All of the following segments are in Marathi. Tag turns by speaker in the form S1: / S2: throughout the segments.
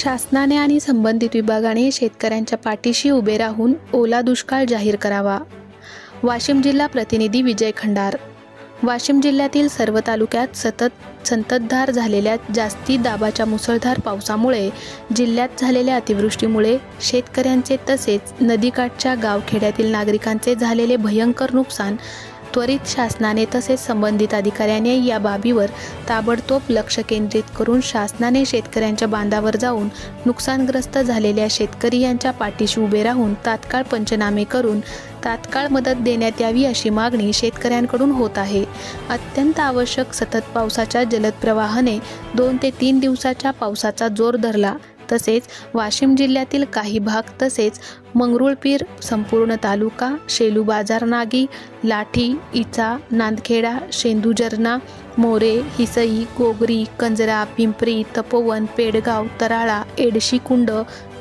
S1: शासनाने आणि संबंधित विभागाने शेतकऱ्यांच्या पाठीशी उभे राहून ओला दुष्काळ जाहीर करावा. वाशिम जिल्हा प्रतिनिधी विजय खंडार. वाशिम जिल्ह्यातील सर्व तालुक्यात सतत संततधार झालेल्या जास्ती दाबाच्या मुसळधार पावसामुळे जिल्ह्यात झालेल्या अतिवृष्टीमुळे शेतकऱ्यांचे तसेच नदीकाठच्या गावखेड्यातील नागरिकांचे झालेले भयंकर नुकसान त्वरित शासनाने तसेच संबंधित अधिकाऱ्याने या बाबीवर ताबडतोब लक्ष केंद्रित करून शासनाने शेतकऱ्यांच्या बांधावर जाऊन नुकसानग्रस्त झालेल्या शेतकरी यांच्या पाठीशी उभे राहून तात्काळ पंचनामे करून तात्काळ मदत देण्यात यावी अशी मागणी शेतकऱ्यांकडून होत आहे. अत्यंत आवश्यक सतत पावसाच्या जलद प्रवाहाने दोन ते तीन दिवसाच्या पावसाचा जोर धरला. तसेच वाशिम जिल्ह्यातील काही भाग तसेच मंगरुळपीर संपूर्ण तालुका शेलू बाजार नागी लाठी इचा नांदखेडा शेंदूजरना मोरे हिसई गोगरी कंजरा पिंपरी तपोवन पेडगाव तराळा एडशी कुंड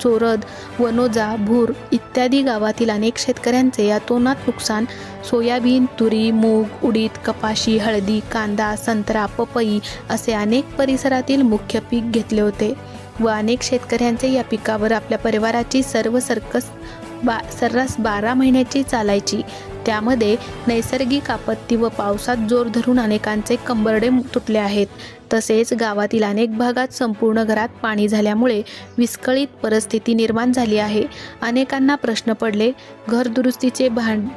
S1: चोरद वनोजा भूर इत्यादी गावातील अनेक शेतकऱ्यांचे अतोनात नुकसान सोयाबीन तुरी मूग उडीद कपाशी हळदी कांदा संत्रा पपई असे अनेक परिसरातील मुख्य पीक घेतले होते. व अनेक शेतकऱ्यांचे या पिकावर आपल्या परिवाराची सर्व सर्कस बा सर्रास बारा महिन्याची चालायची. त्यामध्ये नैसर्गिक आपत्ती व पावसात जोर धरून अनेकांचे कंबरडे तुटले आहेत. तसेच गावातील अनेक भागात संपूर्ण घरात पाणी झाल्यामुळे विस्कळीत परिस्थिती निर्माण झाली आहे. अनेकांना प्रश्न पडले घर दुरुस्तीचे भांड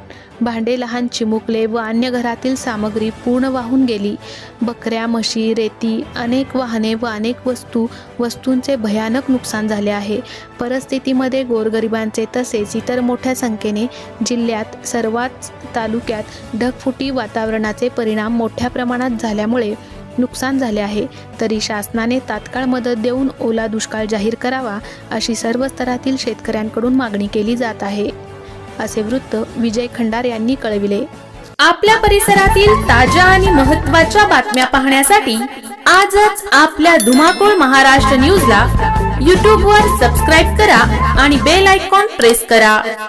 S1: भांडे लहान चिमुकले व अन्य घरातील सामग्री पूर्ण वाहून गेली. बकऱ्या म्हशी रेती अनेक वाहने व अनेक वस्तू वस्तूंचे भयानक नुकसान झाले आहे. परिस्थितीमध्ये गोरगरिबांचे तसेच इतर मोठ्या संख्येने जिल्ह्यात सर्वात तालुक्यात ढगफुटी वातावरणाचे परिणाम मोठ्या प्रमाणात झाल्यामुळे नुकसान झाले आहे. तरी शासनाने तात्काळ मदत देऊन ओला दुष्काळ जाहीर करावा अशी सर्व स्तरातील शेतकऱ्यांकडून मागणी केली जात आहे. असे वृत्त विजय खंडार यांनी कळविले.
S2: आपल्या परिसरातील ताज्या आणि महत्त्वाच्या बातम्या पाहण्यासाठी आजच आपल्या धुमाकूळ महाराष्ट्र न्यूजला यूट्यूबवर सबस्क्राईब करा आणि बेल आयकॉन प्रेस करा.